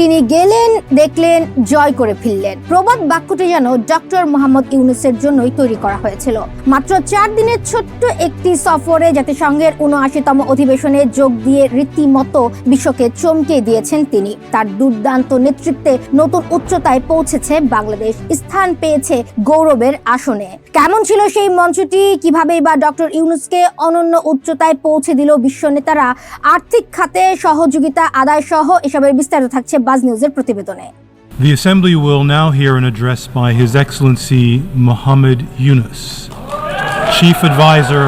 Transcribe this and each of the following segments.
তিনি গেলেন, দেখলেন, জয় করে ফিরলেন। প্রবাদ বাক্যটি যেন ডক্টর মোহাম্মদ ইউনুসের জন্যই তৈরি করা হয়েছিল। মাত্র চার দিনের ছোট্ট একটি সফরে জাতিসংঘের উনআশিতম অধিবেশনে যোগ দিয়ে রীতিমতো বিশ্বকে চমকে দিয়েছেন তিনি। তার দুর্দান্ত নেতৃত্বে নতুন উচ্চতায় পৌঁছেছে বাংলাদেশ। স্থান পেয়েছে গৌরবের আসনে। কেমন ছিল সেই মঞ্চটি? কীভাবে বা ডক্টর ইউনুসকে অনন্য উচ্চতায় পৌঁছে দিল বিশ্ব নেতারা? আর্থিক খাতে সহযোগিতা আদায় সহ এসবের বিস্তারিত থাকছে বাজ নিউজের প্রতিবেদনে। The Assembly will now hear an address by His Excellency Mohammed Yunus, Chief Advisor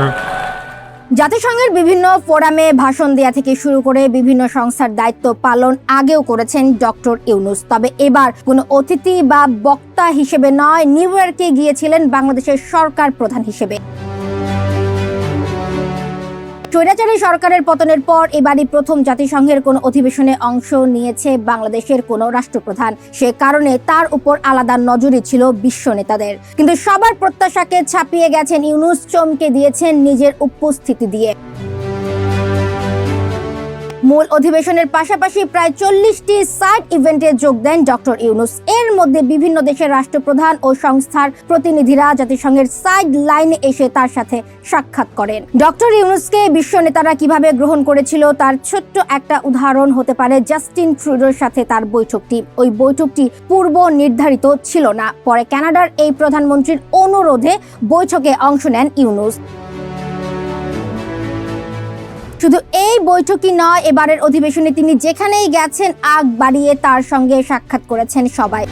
জাতিসংঘের বিভিন্ন ফোরামে ভাষণ দেয়া থেকে শুরু করে বিভিন্ন সংস্থার দায়িত্ব পালন আগেও করেছেন ডক্টর ইউনুস। তবে এবার কোনো অতিথি বা বক্তা হিসেবে নয় নিউ ইয়র্কে গিয়েছিলেন বাংলাদেশের সরকার প্রধান হিসেবে। স্বৈরাচারী সরকারের পতনের পর এবারই প্রথম জাতিসংঘের কোনো অধিবেশনে অংশ নিয়েছে বাংলাদেশের কোনো রাষ্ট্রপ্রধান। সে কারণে তার উপর আলাদা নজরই ছিল বিশ্ব নেতাদের। কিন্তু সবার প্রত্যাশাকে ছাপিয়ে গেছেন ইউনুস, চমকে দিয়েছেন নিজের উপস্থিতি দিয়ে। মূল অধিবেশনের পাশাপাশি প্রায় চল্লিশটি সাইড ইভেন্টে যোগ দেন ডক্টর ইউনুস। এর মধ্যে বিভিন্ন দেশের রাষ্ট্রপ্রধান ও সংস্থার প্রতিনিধিরা জাতিসংঘের সাইড লাইনে এসে তার সাথে সাক্ষাৎ করেন। ডক্টর ইউনুসকে বিশ্ব নেতারা কীভাবে গ্রহণ করেছিল তার ছোট্ট একটা উদাহরণ হতে পারে জাস্টিন ট্রুডোর সাথে তার বৈঠকটি। ওই বৈঠকটি পূর্ব নির্ধারিত ছিল না। পরে কানাডার এই প্রধানমন্ত্রীর অনুরোধে বৈঠকে অংশ নেন ইউনুস। শুধু এই বৈঠকই নয়, এবারের অধিবেশনে তিনি যেখানেই গেছেন, আগ বাড়িয়ে তার সঙ্গে সাক্ষাৎ করেছেন সবাই।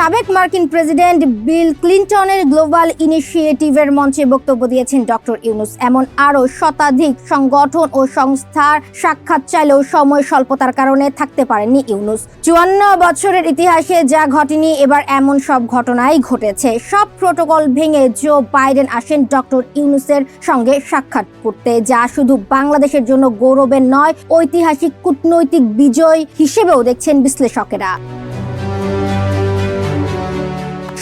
সাবেক মার্কিন প্রেসিডেন্ট বিল ক্লিন্টনের গ্লোবাল ইনিশিয়েটিভের মঞ্চে বক্তব্য দিয়েছেন ডক্টর ইউনুস। এমন আরও শতাধিক সংগঠন ও সংস্থার সাক্ষাৎ চাইলেও সময় স্বল্পতার কারণে থাকতে পারেননি ইউনুস। চুয়ান্ন বছরের ইতিহাসে যা ঘটেনি, এবার এমন সব ঘটনাই ঘটেছে। সব প্রোটোকল ভেঙে জো বাইডেন আসেন ডক্টর ইউনুসের সঙ্গে সাক্ষাৎ করতে, যা শুধু বাংলাদেশের জন্য গৌরবের নয়, ঐতিহাসিক কূটনৈতিক বিজয় হিসেবেও দেখছেন বিশ্লেষকেরা।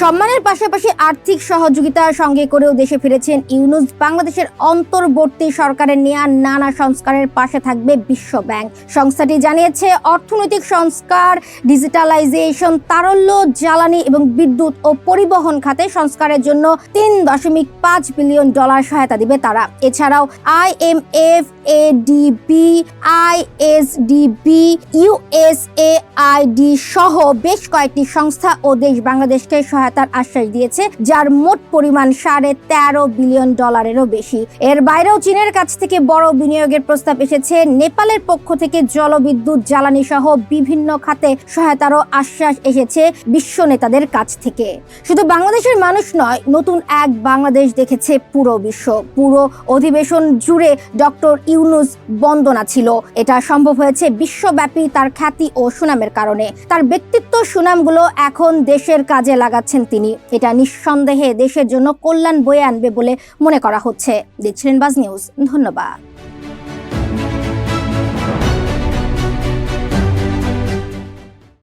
সম্মানের পাশাপাশি আর্থিক সহযোগিতার সঙ্গে করেও দেশে ফিরেছেন ইউনুস। বাংলাদেশের অন্তর্বর্তী সরকারের নেওয়া নানা সংস্কারের পাশে থাকবে বিশ্ব ব্যাংক। সংস্থাটি জানিয়েছে, অর্থনৈতিক সংস্কার, ডিজিটালাইজেশন, তারল্য, জ্বালানি এবং বিদ্যুৎ ও পরিবহন খাতে সংস্কারের জন্য তিন দশমিক পাঁচ বিলিয়ন ডলার সহায়তা দিবে তারা। এছাড়াও I M IMF ADB ISDB USAID সহ বেশ কয়েকটি সংস্থা ও দেশ বাংলাদেশকে সহায়তার আশ্বাস দিয়েছে, যার মোট পরিমাণ সাড়ে তেরো বিলিয়ন ডলারেরও বেশি। এর বাইরেও চীনের কাছ থেকে বড় বিনিয়োগের প্রস্তাব এসেছে। নেপালের পক্ষ থেকে জলবিদ্যুৎ, জ্বালানি সহ বিভিন্ন খাতে সহায়তারও আশ্বাস এসেছে বিশ্ব নেতাদের কাছ থেকে। শুধু বাংলাদেশের মানুষ নয়, নতুন এক বাংলাদেশ দেখেছে পুরো বিশ্ব। পুরো অধিবেশন জুড়ে ডক্টর ইউনুস বন্দনা ছিল। এটা সম্ভব হয়েছে বিশ্বব্যাপী তার খ্যাতি ও সুনামের কারণে। তার ব্যক্তিত্ব সুনামগুলো এখন দেশের কাজে লাগাচ্ছেন তিনি, এটা নিঃসন্দেহে দেশের জন্য কল্যাণ বয়ে আনবে বলে মনে করা হচ্ছে। দেখছিলেন বাজ নিউজ, ধন্যবাদ।